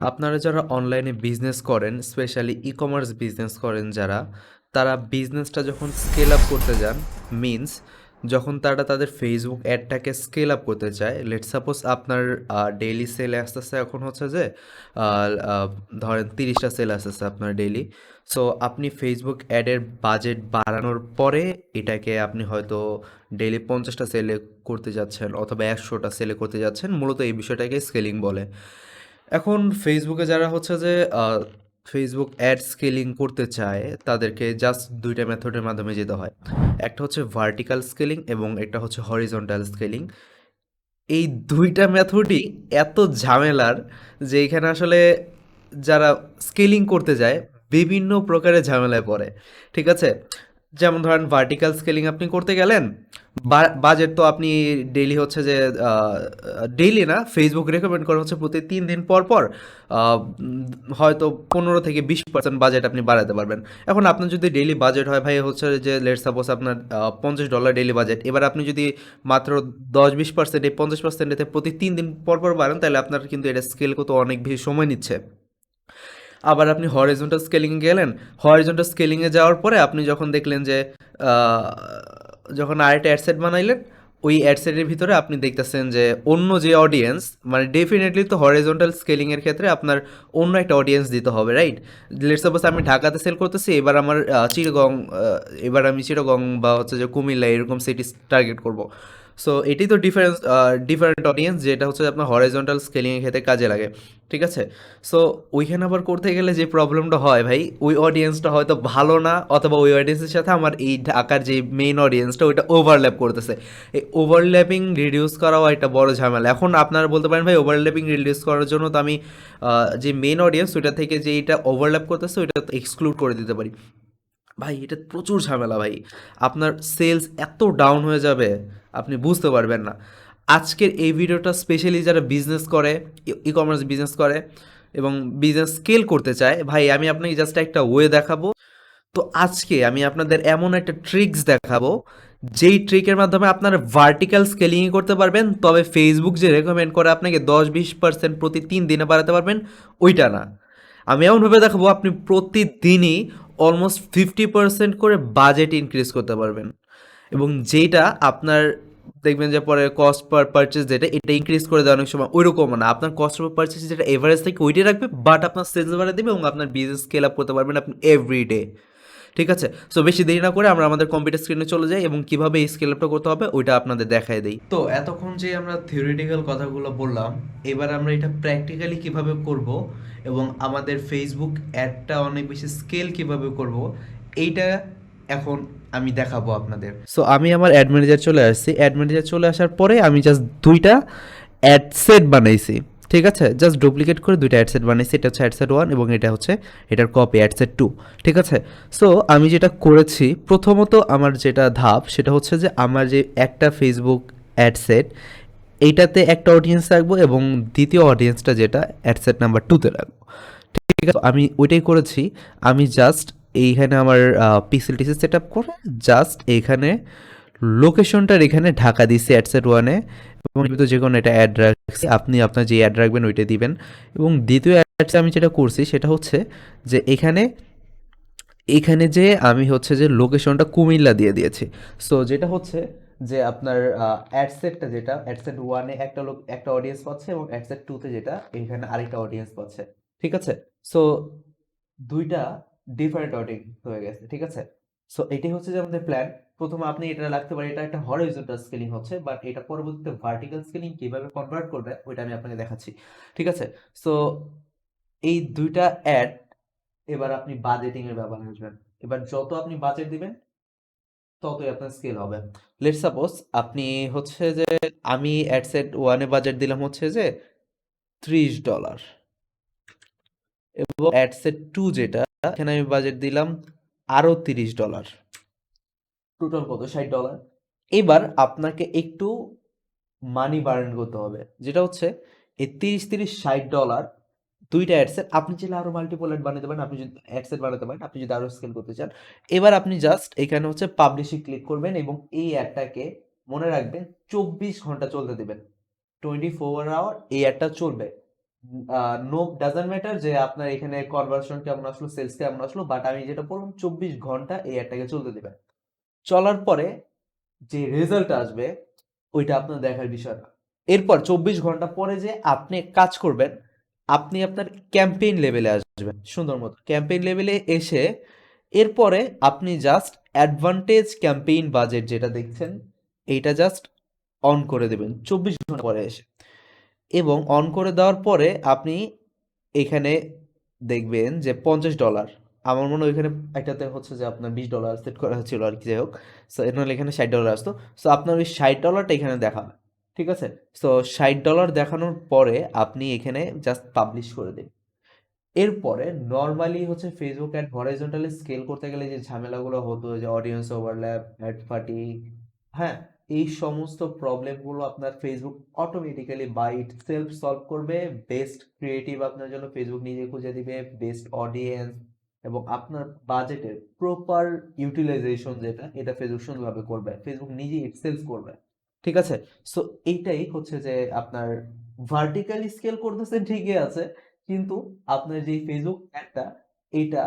আপনারা যারা অনলাইনে বিজনেস করেন, স্পেশালি ই-কমার্স বিজনেস করেন যারা, তারা বিজনেসটা যখন স্কেল আপ করতে যান, মিনস যখন তারা তাদের ফেসবুক অ্যাডটাকে স্কেল আপ করতে চায়, লেট সাপোজ আপনার ডেইলি সেল আসতেছে এখন হচ্ছে যে ধরেন ৩০ টা সেল আসতেছে আপনার ডেইলি। সো আপনি ফেসবুক অ্যাডের বাজেট বাড়ানোর পরে এটাকে আপনি হয়তো ডেইলি পঞ্চাশটা সেলে করতে যাচ্ছেন অথবা একশোটা সেলে করতে যাচ্ছেন। মূলত এই বিষয়টাকে স্কেলিং বলে। এখন ফেসবুকে যারা হচ্ছে যে ফেসবুক অ্যাড স্কেলিং করতে চায়, তাদেরকে জাস্ট ২ টা মেথডের মাধ্যমে যেতে হয়। একটা হচ্ছে ভার্টিক্যাল স্কেলিং এবং একটা হচ্ছে হরিজন্টাল স্কেলিং। এই ২ টা মেথডই এত ঝামেলার যে এখানে আসলে যারা স্কেলিং করতে যায়, বিভিন্ন প্রকারের ঝামেলায় পড়ে। ঠিক আছে? যেমন ধরেন ভার্টিক্যাল স্কেলিং আপনি করতে গেলেন, বাজেট তো আপনি ডেইলি হচ্ছে যে ডেইলি না, ফেসবুক রেকমেন্ড করা হচ্ছে প্রতি তিন দিন পর, পর হয়তো ১৫ থেকে ২০% বাজেট আপনি বাড়াতে পারবেন। এখন আপনার যদি ডেইলি বাজেট হয় ভাই হচ্ছে যে লেট সাপোজ আপনার পঞ্চাশ ডলার ডেইলি বাজেট। এবার আপনি যদি মাত্র ১০-২০% এই ৫০% এতে প্রতি তিন দিন পর, পর বাড়ান তাহলে আপনার কিন্তু এটা স্কেল করতে অনেক বেশি সময় নিচ্ছে। আবার আপনি হরিজন্টাল স্কেলিংয়ে গেলেন, হরিজন্টাল স্কেলিংয়ে যাওয়ার পরে আপনি যখন দেখলেন যে যখন আরেকটা অ্যাডসেট বানাইলেন, ওই অ্যাডসেটের ভিতরে আপনি দেখতেছেন যে অন্য যে অডিয়েন্স মানে ডেফিনেটলি তো হরিজন্টাল স্কেলিংয়ের ক্ষেত্রে আপনার অন্য একটা অডিয়েন্স দিতে হবে, রাইট? লেটস সাপোজ আমি ঢাকাতে সেল করতেছি, এবার আমার চিরগং এবার আমি চিরগং বা হচ্ছে যে কুমিল্লা এরকম সিটি টার্গেট করব। সো এটি তো ডিফারেন্স ডিফারেন্ট অডিয়েন্স যেটা হচ্ছে আপনার হরিজন্টাল স্কেলিং এর ক্ষেত্রে কাজে লাগে। ঠিক আছে? সো ওইখানে আবার করতে গেলে যে প্রবলেমটা হয় ভাই, ওই অডিয়েন্সটা হয়তো ভালো না অথবা ওই অডিয়েন্সের সাথে আমার এই ঢাকার যে মেইন অডিয়েন্সটা ওইটা ওভারল্যাপ করতেছে। এই ওভারল্যাপিং রিডিউস করাও একটা বড় ঝামেলা। এখন আপনারা বলতে পারেন ভাই ওভারল্যাপিং রিডিউস করার জন্য তো আমি যে মেইন অডিয়েন্স ওইটা থেকে যে এটা ওভারল্যাপ করতেছে ওইটা এক্সক্লুড করে দিতে পারি। ভাই এটা প্রচুর ঝামেলা ভাই। আপনার সেলস এত ডাউন হয়ে যাবে, আপনি বুঝতে পারবেন না। আজকের এই ভিডিওটা স্পেশালি যারা বিজনেস করে, ই ই-কমার্স বিজনেস করে এবং বিজনেস স্কেল করতে চায়, ভাই আমি আপনাকে জাস্ট একটা ওয়ে দেখাবো। তো আজকে আমি আপনাদের এমন একটা ট্রিকস দেখাবো, যেই ট্রিকের মাধ্যমে আপনারা ভার্টিক্যাল স্কেলিং করতে পারবেন, তবে ফেসবুক যে রেকমেন্ড করে আপনাকে ১০-২০% প্রতি তিন দিনে বাড়াতে পারবেন, ওইটা না। আমি এমনভাবে দেখাবো আপনি প্রতিদিনই অলমোস্ট 50% করে বাজেট ইনক্রিজ করতে পারবেন। এবং যেটা আপনার দেখবেন যে পরে কস্ট পার পারচেস যেটা এটা ইনক্রিজ করে দেওয়া অনেক সময় ওইরকমও না। আপনার কস্ট পার পারচেস যেটা এভারেজ থাকে ওইটাই রাখবে বাট আপনার সেলস বাড়ায় দিবে এবং আপনার বিজনেস স্কেল আপ করতে পারবেন আপনি এভরিডে। ঠিক আছে? সো বেশি দেরি না করে আমরা আমাদের কম্পিউটার স্ক্রিনে চলে যাই এবং কীভাবে এই স্কেল আপটা করতে হবে ওইটা আপনাদের দেখায় দেই। তো এতক্ষণ যে আমরা থিওরিটিক্যাল কথাগুলো বললাম, এবার আমরা এটা প্র্যাকটিক্যালি কীভাবে করব এবং আমাদের ফেসবুক অ্যাডটা অনেক বেশি স্কেল কীভাবে করব, এইটা এখন আমি দেখাবো আপনাদের। সো আমি আমার অ্যাড ম্যানেজার চলে আসছি। অ্যাড ম্যানেজার চলে আসার পরে আমি জাস্ট দুইটা অ্যাড সেট বানাইছি। ঠিক আছে? জাস্ট ডুপ্লিকেট করে ২ টা অ্যাড সেট বানাইছি। এটা হচ্ছে অ্যাডসেট ওয়ান এবং এটা হচ্ছে এটার কপি অ্যাডসেট টু ঠিক আছে? সো আমি যেটা করেছি, প্রথমত আমার যেটা ধাপ সেটা হচ্ছে যে আমার যে একটা ফেসবুক অ্যাডসেট এইটাতে একটা অডিয়েন্স রাখব এবং দ্বিতীয় অডিয়েন্সটা যেটা অ্যাডসেট নাম্বার টুতে রাখব। ঠিক আছে? আমি ওইটাই করেছি। আমি জাস্ট এইখানে আমার, আ পিক্সেল-টিক্সেল সেটআপ করে জাস্ট এইখানে লোকেশনটার এখানে ঢাকা দিছি অ্যাডসেট ওয়ানে এবং এর ভিতর যেকোনো একটা অ্যাড রাখছি। আপনি আপনার যে অ্যাড রাখবেন ওইটা দিবেন এবং দ্বিতীয় অ্যাডসে আমি যেটা করছি সেটা হচ্ছে যে এখানে এখানে যে আমি হচ্ছে যে লোকেশনটা কুমিল্লা দিয়ে দিয়েছি। সো যেটা হচ্ছে যে আপনার অ্যাডসেটটা যেটা অ্যাডসেট ওয়ানে একটা লোক, একটা অডিয়েন্স পাচ্ছে এবং অ্যাডসেট টুতে যেটা, এখানে আরেকটা অডিয়েন্স পাচ্ছে। ঠিক আছে? সো ২ টা ডিফারেন্ট অডিয়েন্স হয়ে গেছে। ঠিক আছে? সো এটাই হচ্ছে যে আমাদের প্ল্যান। প্রথমে আপনি এটা রাখতে পারেন এটা একটা হরিজন্টাল স্কেলিং হচ্ছে বাট এটা পরবর্তীতে ভার্টিক্যাল স্কেলিং কীভাবে কনভার্ট করবে ওইটা আমি আপনাকে দেখাচ্ছি। ঠিক আছে? সো এই দুইটা অ্যাড এবার আপনি বাজেটিং এর ব্যাপারে আসবেন। এবার যত আপনি বাজেট দিবেন, ততই আপনার স্কেল হবে। লেটস সাপোজ আপনি হচ্ছে যে আমি অ্যাড সেট 1 বাজেট দিলাম হচ্ছে যে $৩০ এবং অ্যাড সেট 2 যেটা এখানে আমি বাজেট দিলাম আরও তিরিশ ডলার টোটাল কত? $৬০ এবার আপনাকে একটু মানি বার্ন করতে হবে। যেটা হচ্ছে এই ৩০, ৩০, $৬০ ২ টা অ্যাড সেট আপনি চাইলে আরও মাল্টিপল অ্যাড বানাতে পারেন। আপনি যদি অ্যাড সেট বানাতে পারেন, আপনি যদি আরও স্কেল করতে চান। এবার আপনি জাস্ট এখানে হচ্ছে পাবলিশ ক্লিক করবেন এবং এই অ্যাডটাকে মনে রাখবেন ২৪ ঘণ্টা চলতে দেবেন টোয়েন্টি ফোর আওয়ার এই অ্যাডটা চলবে। নো ডাজন্ট ম্যাটার যে আপনার এখানে কনভার্সন কেমন আসলো সেলস কেমন আসলো বাট আমি যেটা বললাম চব্বিশ ঘণ্টা এই অ্যাডটাকে চলতে দেবেন। চলার পরে যে রেজাল্ট আসবে, ওইটা আপনার দেখার বিষয় না। এরপর চব্বিশ ঘণ্টা পরে যে আপনি কাজ করবেন, আপনি আপনার ক্যাম্পেইন লেভেলে আসবেন, সুন্দর মতো। ক্যাম্পেইন লেভেলে এসে এরপরে আপনি জাস্ট অ্যাডভান্টেজ ক্যাম্পেইন বাজেট যেটা দেখছেন, এইটা জাস্ট অন করে দেবেন, চব্বিশ ঘণ্টা পরে এসে। এবং অন করে দেওয়ার পরে আপনি এখানে দেখবেন যে পঞ্চাশ ডলার আমার মনে হয় ওইখানে একটাতে হচ্ছে যে আপনার বিশ ডলার সেট করা হচ্ছিল আর কি, যাই হোক। সো এর নাহলে এখানে ষাট ডলার আসতো। সো আপনার ওই ষাট ডলারটা এখানে দেখাবে, ঠিক আছে? সো ষাট ডলার দেখানোর পরে আপনি এখানে জাস্ট পাবলিশ করে দিন। এরপরে নর্মালি হচ্ছে ফেসবুক অ্যাড হরাইজন্টালি স্কেল করতে গেলে যে ঝামেলাগুলো হতো, যে অডিয়েন্স ওভারল্যাপ অ্যাড ফাটি হ্যাঁ? এই সমস্ত প্রবলেমগুলো আপনার Facebook automatically by itself solve করবে। বেস্ট ক্রিয়েটিভ আপনার জন্য ফেসবুক নিজে খুঁজে দিবে। বেস্ট অডিয়েন্স এবং আপনার বাজেটের প্রপার ইউটিলাইজেশন যেটা, এটা ফেসবুক সুন্দরভাবে করবে। ফেসবুক নিজে ইটসেলফ করবে। ঠিক আছে? সো এইটাই হচ্ছে যে আপনার ভার্টিক্যালি স্কেল করতেছেন ঠিকই আছে। কিন্তু আপনার যে ফেসবুক অ্যাডটা এইটা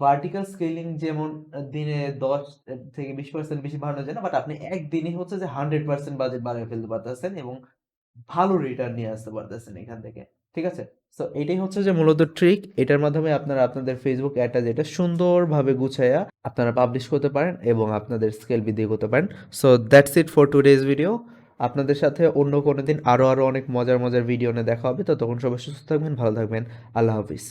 ভার্টিক্যাল স্কেলিং যেমন দিনে দশ থেকে বিশ পার্সেন্ট বেশি বাড়ানো যায় না বাট আপনি একদিনই হচ্ছে যে হান্ড্রেড পার্সেন্ট বাজেট বাড়িয়ে ফেলতে পারতেছেন এবং ভালো রিটার্ন নিয়ে আসতে পারতেছেন এখান থেকে, ঠিক আছে? সো এটাই হচ্ছে যে মূলত ট্রিক এটার মাধ্যমে আপনারা আপনাদের ফেসবুক অ্যাডটা যেটা সুন্দরভাবে গুছাইয়া আপনারা পাবলিশ করতে পারেন এবং আপনাদের স্কেল বৃদ্ধি করতে পারেন। So that's it for today's video আপনাদের সাথে অন্য কোনো দিন আরও আরও অনেক মজার মজার ভিডিও নিয়ে দেখা হবে। তো তখন সবাই সুস্থ থাকবেন, ভালো থাকবেন। আল্লাহ হাফিজ।